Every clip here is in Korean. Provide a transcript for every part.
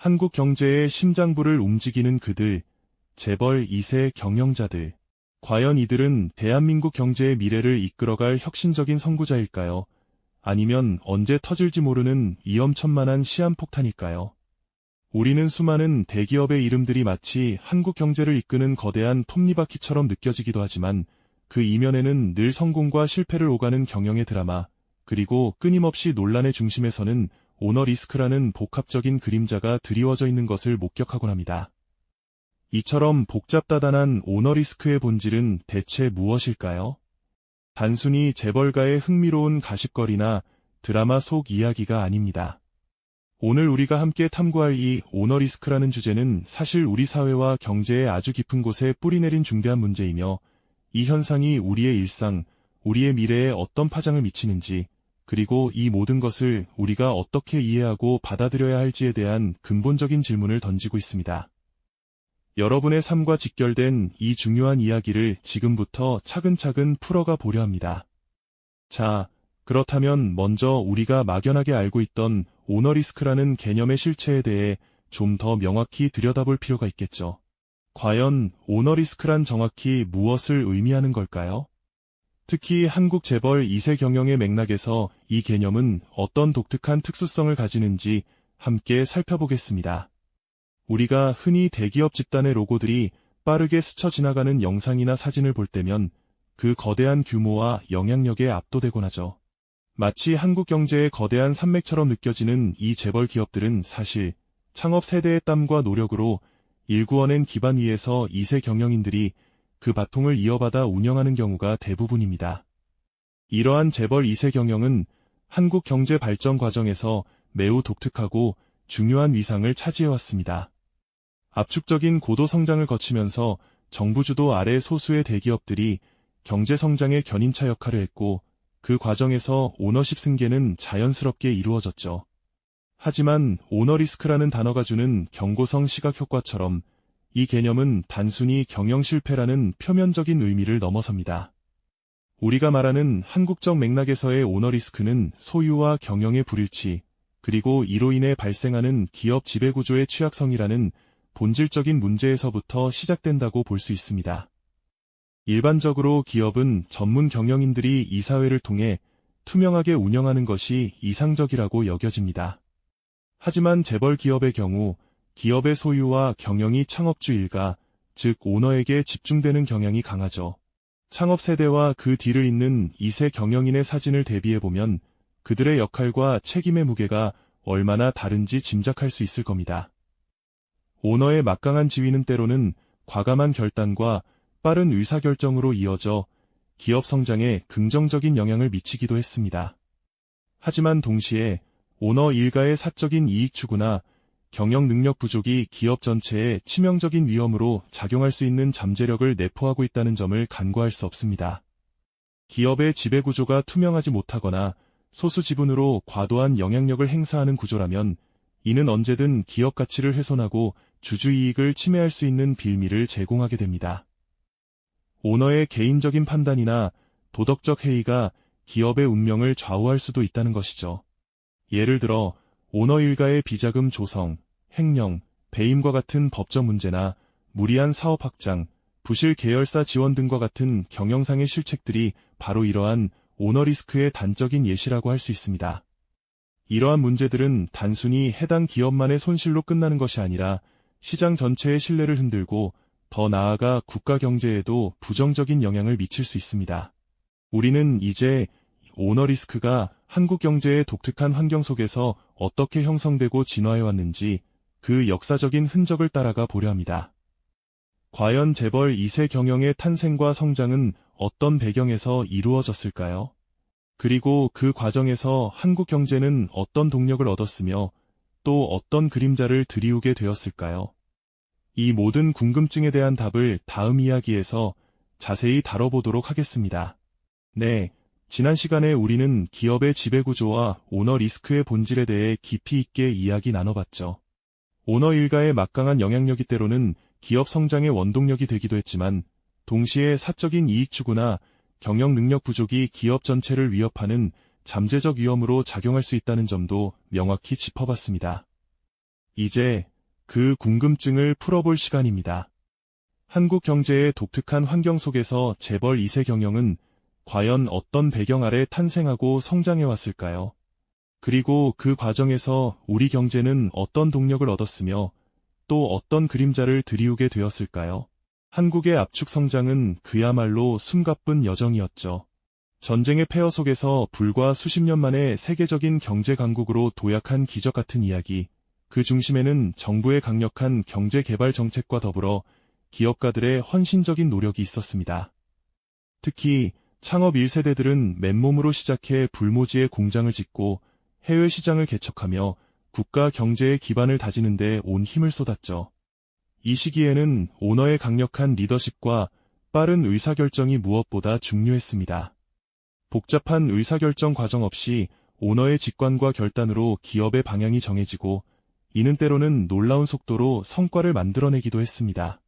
한국 경제의 심장부를 움직이는 그들, 재벌 2세 경영자들. 과연 이들은 대한민국 경제의 미래를 이끌어갈 혁신적인 선구자일까요? 아니면 언제 터질지 모르는 위험천만한 시한폭탄일까요? 우리는 수많은 대기업의 이름들이 마치 한국 경제를 이끄는 거대한 톱니바퀴처럼 느껴지기도 하지만 그 이면에는 늘 성공과 실패를 오가는 경영의 드라마, 그리고 끊임없이 논란의 중심에서는 오너 리스크라는 복합적인 그림자가 드리워져 있는 것을 목격하곤 합니다. 이처럼 복잡다단한 오너 리스크의 본질은 대체 무엇일까요? 단순히 재벌가의 흥미로운 가십거리나 드라마 속 이야기가 아닙니다. 오늘 우리가 함께 탐구할 이 오너 리스크라는 주제는 사실 우리 사회와 경제의 아주 깊은 곳에 뿌리내린 중대한 문제이며 이 현상이 우리의 일상, 우리의 미래에 어떤 파장을 미치는지, 그리고 이 모든 것을 우리가 어떻게 이해하고 받아들여야 할지에 대한 근본적인 질문을 던지고 있습니다. 여러분의 삶과 직결된 이 중요한 이야기를 지금부터 차근차근 풀어가 보려 합니다. 자, 그렇다면 먼저 우리가 막연하게 알고 있던 오너리스크라는 개념의 실체에 대해 좀 더 명확히 들여다볼 필요가 있겠죠. 과연 오너리스크란 정확히 무엇을 의미하는 걸까요? 특히 한국 재벌 2세 경영의 맥락에서 이 개념은 어떤 독특한 특수성을 가지는지 함께 살펴보겠습니다. 우리가 흔히 대기업 집단의 로고들이 빠르게 스쳐 지나가는 영상이나 사진을 볼 때면 그 거대한 규모와 영향력에 압도되곤 하죠. 마치 한국 경제의 거대한 산맥처럼 느껴지는 이 재벌 기업들은 사실 창업 세대의 땀과 노력으로 일구어낸 기반 위에서 2세 경영인들이 그 바통을 이어받아 운영하는 경우가 대부분입니다. 이러한 재벌 2세 경영은 한국 경제 발전 과정에서 매우 독특하고 중요한 위상을 차지해왔습니다. 압축적인 고도 성장을 거치면서 정부 주도 아래 소수의 대기업들이 경제 성장의 견인차 역할을 했고 그 과정에서 오너십 승계는 자연스럽게 이루어졌죠. 하지만 오너리스크라는 단어가 주는 경고성 시각 효과처럼 이 개념은 단순히 경영 실패라는 표면적인 의미를 넘어섭니다. 우리가 말하는 한국적 맥락에서의 오너리스크는 소유와 경영의 불일치, 그리고 이로 인해 발생하는 기업 지배구조의 취약성이라는 본질적인 문제에서부터 시작된다고 볼 수 있습니다. 일반적으로 기업은 전문 경영인들이 이 사회를 통해 투명하게 운영하는 것이 이상적이라고 여겨집니다. 하지만 재벌 기업의 경우 기업의 소유와 경영이 창업주 일가, 즉 오너에게 집중되는 경향이 강하죠. 창업 세대와 그 뒤를 잇는 2세 경영인의 사진을 대비해보면 그들의 역할과 책임의 무게가 얼마나 다른지 짐작할 수 있을 겁니다. 오너의 막강한 지위는 때로는 과감한 결단과 빠른 의사결정으로 이어져 기업 성장에 긍정적인 영향을 미치기도 했습니다. 하지만 동시에 오너 일가의 사적인 이익 추구나 경영 능력 부족이 기업 전체에 치명적인 위험으로 작용할 수 있는 잠재력을 내포하고 있다는 점을 간과할 수 없습니다. 기업의 지배구조가 투명하지 못하거나 소수 지분으로 과도한 영향력을 행사하는 구조라면 이는 언제든 기업 가치를 훼손하고 주주 이익을 침해할 수 있는 빌미를 제공하게 됩니다. 오너의 개인적인 판단이나 도덕적 해이가 기업의 운명을 좌우할 수도 있다는 것이죠. 예를 들어 오너 일가의 비자금 조성, 횡령, 배임과 같은 법적 문제나 무리한 사업 확장, 부실 계열사 지원 등과 같은 경영상의 실책들이 바로 이러한 오너 리스크의 단적인 예시라고 할 수 있습니다. 이러한 문제들은 단순히 해당 기업만의 손실로 끝나는 것이 아니라 시장 전체의 신뢰를 흔들고 더 나아가 국가 경제에도 부정적인 영향을 미칠 수 있습니다. 우리는 이제 오너 리스크가 한국 경제의 독특한 환경 속에서 어떻게 형성되고 진화해 왔는지 그 역사적인 흔적을 따라가 보려 합니다. 과연 재벌 2세 경영의 탄생과 성장은 어떤 배경에서 이루어졌을까요? 그리고 그 과정에서 한국 경제는 어떤 동력을 얻었으며 또 어떤 그림자를 드리우게 되었을까요? 이 모든 궁금증에 대한 답을 다음 이야기에서 자세히 다뤄보도록 하겠습니다. 네, 지난 시간에 우리는 기업의 지배구조와 오너 리스크의 본질에 대해 깊이 있게 이야기 나눠봤죠. 오너 일가의 막강한 영향력이 때로는 기업 성장의 원동력이 되기도 했지만 동시에 사적인 이익 추구나 경영 능력 부족이 기업 전체를 위협하는 잠재적 위험으로 작용할 수 있다는 점도 명확히 짚어봤습니다. 이제 그 궁금증을 풀어볼 시간입니다. 한국 경제의 독특한 환경 속에서 재벌 2세 경영은 과연 어떤 배경 아래 탄생하고 성장해 왔을까요? 그리고 그 과정에서 우리 경제는 어떤 동력을 얻었으며 또 어떤 그림자를 들이우게 되었을까요? 한국의 압축 성장은 그야말로 숨가쁜 여정이었죠. 전쟁의 폐허 속에서 불과 수십 년 만에 세계적인 경제 강국으로 도약한 기적 같은 이야기. 그 중심에는 정부의 강력한 경제 개발 정책과 더불어 기업가들의 헌신적인 노력이 있었습니다. 특히 창업 1세대들은 맨몸으로 시작해 불모지에 공장을 짓고 해외 시장을 개척하며 국가 경제의 기반을 다지는 데 온 힘을 쏟았죠. 이 시기에는 오너의 강력한 리더십과 빠른 의사결정이 무엇보다 중요했습니다. 복잡한 의사결정 과정 없이 오너의 직관과 결단으로 기업의 방향이 정해지고 이는 때로는 놀라운 속도로 성과를 만들어내기도 했습니다.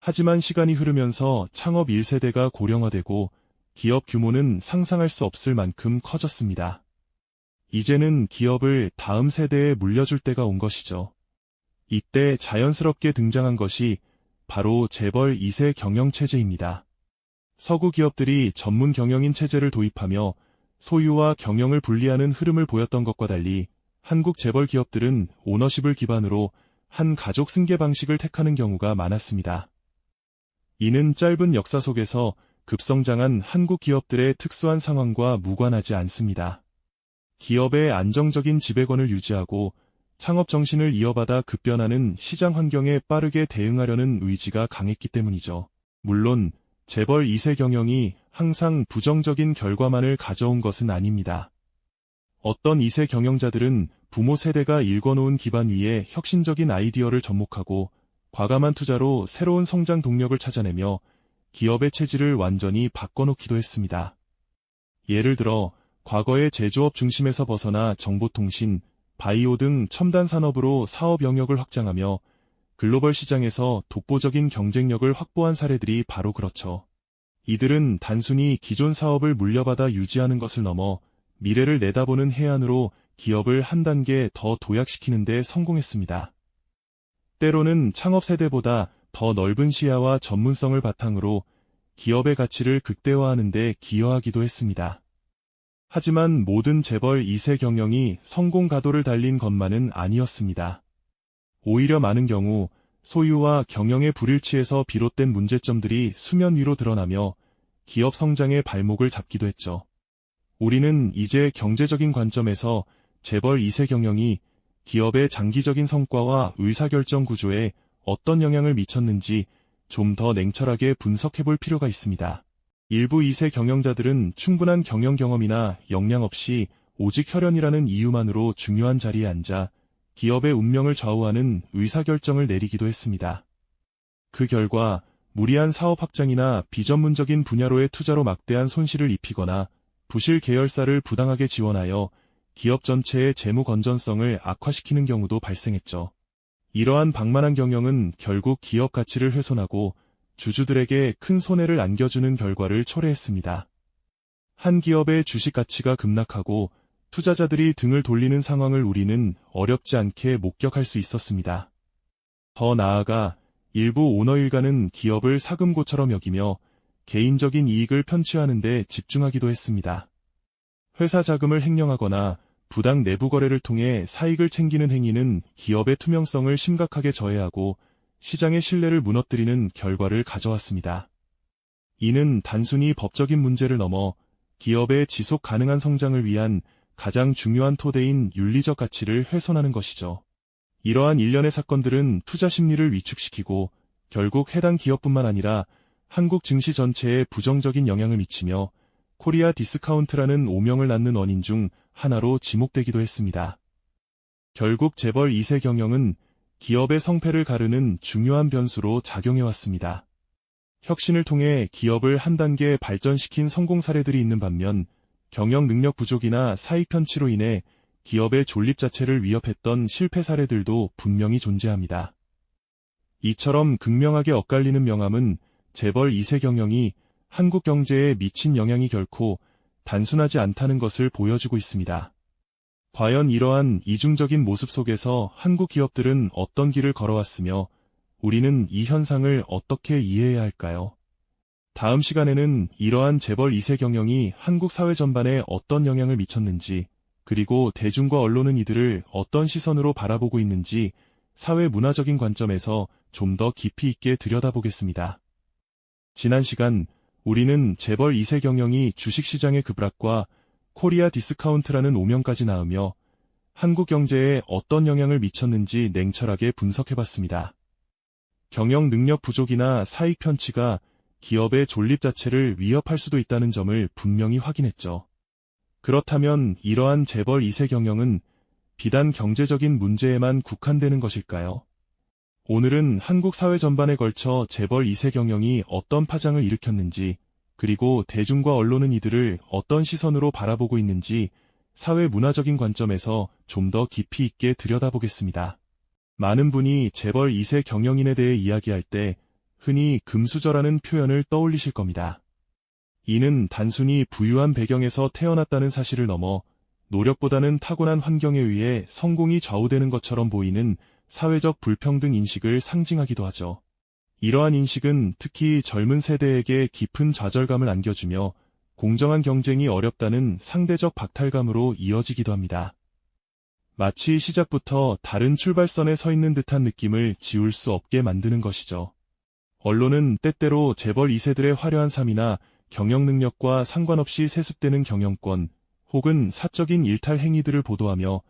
하지만 시간이 흐르면서 창업 1세대가 고령화되고 기업 규모는 상상할 수 없을 만큼 커졌습니다. 이제는 기업을 다음 세대에 물려줄 때가 온 것이죠. 이때 자연스럽게 등장한 것이 바로 재벌 2세 경영체제입니다. 서구 기업들이 전문 경영인 체제를 도입하며 소유와 경영을 분리하는 흐름을 보였던 것과 달리 한국 재벌 기업들은 오너십을 기반으로 한 가족 승계 방식을 택하는 경우가 많았습니다. 이는 짧은 역사 속에서 급성장한 한국 기업들의 특수한 상황과 무관하지 않습니다. 기업의 안정적인 지배권을 유지하고 창업 정신을 이어받아 급변하는 시장 환경에 빠르게 대응하려는 의지가 강했기 때문이죠. 물론 재벌 2세 경영이 항상 부정적인 결과만을 가져온 것은 아닙니다. 어떤 2세 경영자들은 부모 세대가 일궈놓은 기반 위에 혁신적인 아이디어를 접목하고 과감한 투자로 새로운 성장 동력을 찾아내며 기업의 체질을 완전히 바꿔놓기도 했습니다. 예를 들어 과거의 제조업 중심에서 벗어나 정보통신, 바이오 등 첨단 산업으로 사업 영역을 확장하며 글로벌 시장에서 독보적인 경쟁력을 확보한 사례들이 바로 그렇죠. 이들은 단순히 기존 사업을 물려받아 유지하는 것을 넘어 미래를 내다보는 해안으로 기업을 한 단계 더 도약시키는 데 성공했습니다. 때로는 창업 세대보다 더 넓은 시야와 전문성을 바탕으로 기업의 가치를 극대화하는 데 기여하기도 했습니다. 하지만 모든 재벌 2세 경영이 성공 가도를 달린 것만은 아니었습니다. 오히려 많은 경우 소유와 경영의 불일치에서 비롯된 문제점들이 수면 위로 드러나며 기업 성장의 발목을 잡기도 했죠. 우리는 이제 경제적인 관점에서 재벌 2세 경영이 기업의 장기적인 성과와 의사결정 구조에 어떤 영향을 미쳤는지 좀 더 냉철하게 분석해 볼 필요가 있습니다. 일부 2세 경영자들은 충분한 경영 경험이나 역량 없이 오직 혈연이라는 이유만으로 중요한 자리에 앉아 기업의 운명을 좌우하는 의사결정을 내리기도 했습니다. 그 결과 무리한 사업 확장이나 비전문적인 분야로의 투자로 막대한 손실을 입히거나 부실 계열사를 부당하게 지원하여 기업 전체의 재무 건전성을 악화시키는 경우도 발생했죠. 이러한 방만한 경영은 결국 기업 가치를 훼손하고 주주들에게 큰 손해를 안겨주는 결과를 초래했습니다. 한 기업의 주식 가치가 급락하고 투자자들이 등을 돌리는 상황을 우리는 어렵지 않게 목격할 수 있었습니다. 더 나아가 일부 오너 일가는 기업을 사금고처럼 여기며 개인적인 이익을 편취하는 데 집중하기도 했습니다. 회사 자금을 횡령하거나 부당 내부 거래를 통해 사익을 챙기는 행위는 기업의 투명성을 심각하게 저해하고 시장의 신뢰를 무너뜨리는 결과를 가져왔습니다. 이는 단순히 법적인 문제를 넘어 기업의 지속 가능한 성장을 위한 가장 중요한 토대인 윤리적 가치를 훼손하는 것이죠. 이러한 일련의 사건들은 투자 심리를 위축시키고 결국 해당 기업뿐만 아니라 한국 증시 전체에 부정적인 영향을 미치며 코리아 디스카운트라는 오명을 낳는 원인 중 하나로 지목되기도 했습니다. 결국 재벌 2세 경영은 기업의 성패를 가르는 중요한 변수로 작용해왔습니다. 혁신을 통해 기업을 한 단계 발전시킨 성공 사례들이 있는 반면 경영 능력 부족이나 사익 편취로 인해 기업의 존립 자체를 위협했던 실패 사례들도 분명히 존재합니다. 이처럼 극명하게 엇갈리는 명함은 재벌 2세 경영이 한국 경제에 미친 영향이 결코 단순하지 않다는 것을 보여주고 있습니다. 과연 이러한 이중적인 모습 속에서 한국 기업들은 어떤 길을 걸어왔으며 우리는 이 현상을 어떻게 이해해야 할까요? 다음 시간에는 이러한 재벌 2세 경영이 한국 사회 전반에 어떤 영향을 미쳤는지, 그리고 대중과 언론은 이들을 어떤 시선으로 바라보고 있는지 사회 문화적인 관점에서 좀 더 깊이 있게 들여다보겠습니다. 지난 시간 우리는 재벌 2세 경영이 주식시장의 급락과 코리아 디스카운트라는 오명까지 낳으며 한국 경제에 어떤 영향을 미쳤는지 냉철하게 분석해봤습니다. 경영 능력 부족이나 사익 편취가 기업의 존립 자체를 위협할 수도 있다는 점을 분명히 확인했죠. 그렇다면 이러한 재벌 2세 경영은 비단 경제적인 문제에만 국한되는 것일까요? 오늘은 한국 사회 전반에 걸쳐 재벌 2세 경영이 어떤 파장을 일으켰는지, 그리고 대중과 언론은 이들을 어떤 시선으로 바라보고 있는지 사회 문화적인 관점에서 좀 더 깊이 있게 들여다보겠습니다. 많은 분이 재벌 2세 경영인에 대해 이야기할 때 흔히 금수저라는 표현을 떠올리실 겁니다. 이는 단순히 부유한 배경에서 태어났다는 사실을 넘어 노력보다는 타고난 환경에 의해 성공이 좌우되는 것처럼 보이는 사회적 불평등 인식을 상징하기도 하죠. 이러한 인식은 특히 젊은 세대에게 깊은 좌절감을 안겨주며 공정한 경쟁이 어렵다는 상대적 박탈감으로 이어지기도 합니다. 마치 시작부터 다른 출발선에 서 있는 듯한 느낌을 지울 수 없게 만드는 것이죠. 언론은 때때로 재벌 2세들의 화려한 삶이나 경영 능력과 상관없이 세습되는 경영권 혹은 사적인 일탈 행위들을 보도하며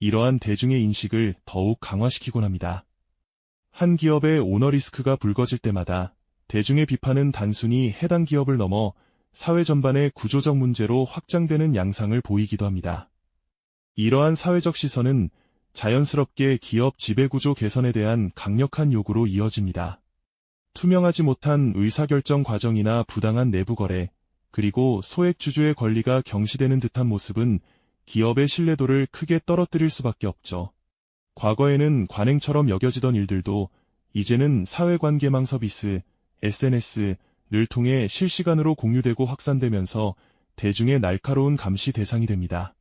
이러한 대중의 인식을 더욱 강화시키곤 합니다. 한 기업의 오너 리스크가 불거질 때마다 대중의 비판은 단순히 해당 기업을 넘어 사회 전반의 구조적 문제로 확장되는 양상을 보이기도 합니다. 이러한 사회적 시선은 자연스럽게 기업 지배구조 개선에 대한 강력한 요구로 이어집니다. 투명하지 못한 의사결정 과정이나 부당한 내부 거래, 그리고 소액주주의 권리가 경시되는 듯한 모습은 기업의 신뢰도를 크게 떨어뜨릴 수밖에 없죠. 과거에는 관행처럼 여겨지던 일들도 이제는 사회관계망 서비스, SNS를 통해 실시간으로 공유되고 확산되면서 대중의 날카로운 감시 대상이 됩니다.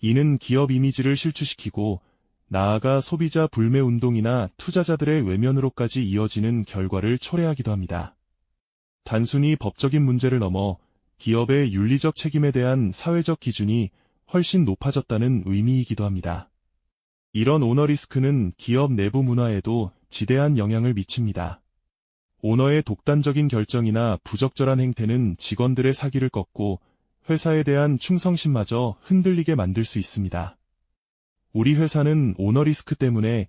이는 기업 이미지를 실추시키고 나아가 소비자 불매 운동이나 투자자들의 외면으로까지 이어지는 결과를 초래하기도 합니다. 단순히 법적인 문제를 넘어 기업의 윤리적 책임에 대한 사회적 기준이 훨씬 높아졌다는 의미이기도 합니다. 이런 오너 리스크는 기업 내부 문화에도 지대한 영향을 미칩니다. 오너의 독단적인 결정이나 부적절한 행태는 직원들의 사기를 꺾고 회사에 대한 충성심마저 흔들리게 만들 수 있습니다. 우리 회사는 오너 리스크 때문에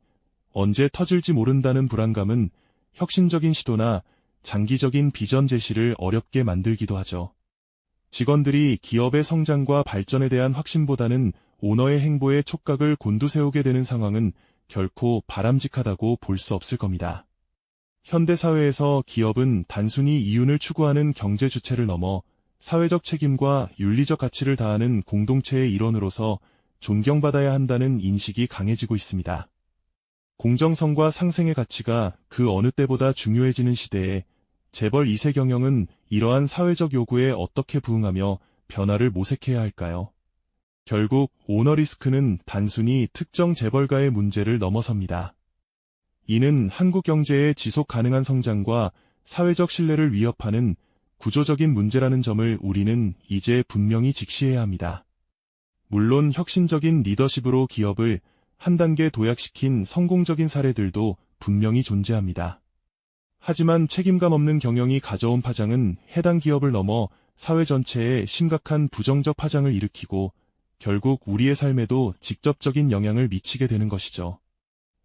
언제 터질지 모른다는 불안감은 혁신적인 시도나 장기적인 비전 제시를 어렵게 만들기도 하죠. 직원들이 기업의 성장과 발전에 대한 확신보다는 오너의 행보에 촉각을 곤두세우게 되는 상황은 결코 바람직하다고 볼 수 없을 겁니다. 현대사회에서 기업은 단순히 이윤을 추구하는 경제 주체를 넘어 사회적 책임과 윤리적 가치를 다하는 공동체의 일원으로서 존경받아야 한다는 인식이 강해지고 있습니다. 공정성과 상생의 가치가 그 어느 때보다 중요해지는 시대에 재벌 2세 경영은 이러한 사회적 요구에 어떻게 부응하며 변화를 모색해야 할까요? 결국 오너 리스크는 단순히 특정 재벌가의 문제를 넘어섭니다. 이는 한국 경제의 지속 가능한 성장과 사회적 신뢰를 위협하는 구조적인 문제라는 점을 우리는 이제 분명히 직시해야 합니다. 물론 혁신적인 리더십으로 기업을 한 단계 도약시킨 성공적인 사례들도 분명히 존재합니다. 하지만 책임감 없는 경영이 가져온 파장은 해당 기업을 넘어 사회 전체에 심각한 부정적 파장을 일으키고 결국 우리의 삶에도 직접적인 영향을 미치게 되는 것이죠.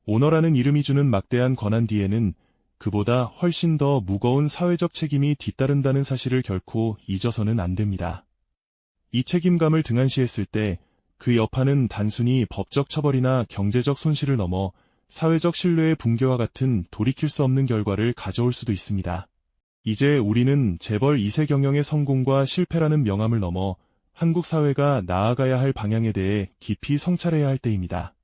오너라는 이름이 주는 막대한 권한 뒤에는 그보다 훨씬 더 무거운 사회적 책임이 뒤따른다는 사실을 결코 잊어서는 안 됩니다. 이 책임감을 등한시했을 때 그 여파는 단순히 법적 처벌이나 경제적 손실을 넘어 사회적 신뢰의 붕괴와 같은 돌이킬 수 없는 결과를 가져올 수도 있습니다. 이제 우리는 재벌 2세 경영의 성공과 실패라는 명암을 넘어 한국 사회가 나아가야 할 방향에 대해 깊이 성찰해야 할 때입니다.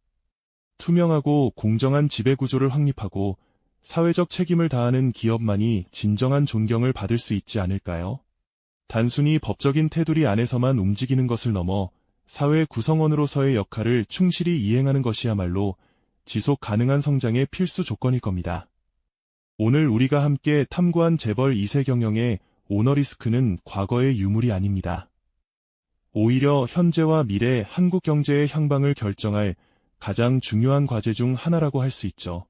투명하고 공정한 지배구조를 확립하고 사회적 책임을 다하는 기업만이 진정한 존경을 받을 수 있지 않을까요? 단순히 법적인 테두리 안에서만 움직이는 것을 넘어 사회 구성원으로서의 역할을 충실히 이행하는 것이야말로 지속 가능한 성장의 필수 조건일 겁니다. 오늘 우리가 함께 탐구한 재벌 2세 경영의 오너리스크는 과거의 유물이 아닙니다. 오히려 현재와 미래 한국 경제의 향방을 결정할 가장 중요한 과제 중 하나라고 할 수 있죠.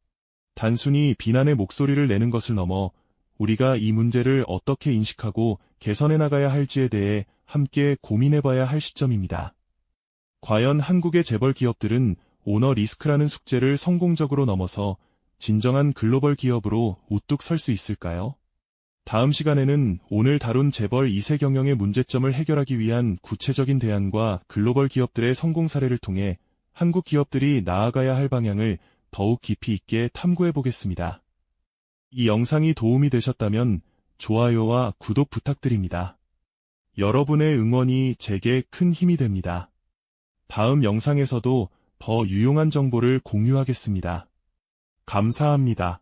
단순히 비난의 목소리를 내는 것을 넘어 우리가 이 문제를 어떻게 인식하고 개선해 나가야 할지에 대해 함께 고민해 봐야 할 시점입니다. 과연 한국의 재벌 기업들은 오너 리스크라는 숙제를 성공적으로 넘어서 진정한 글로벌 기업으로 우뚝 설 수 있을까요? 다음 시간에는 오늘 다룬 재벌 2세 경영의 문제점을 해결하기 위한 구체적인 대안과 글로벌 기업들의 성공 사례를 통해 한국 기업들이 나아가야 할 방향을 더욱 깊이 있게 탐구해 보겠습니다. 이 영상이 도움이 되셨다면 좋아요와 구독 부탁드립니다. 여러분의 응원이 제게 큰 힘이 됩니다. 다음 영상에서도 더 유용한 정보를 공유하겠습니다. 감사합니다.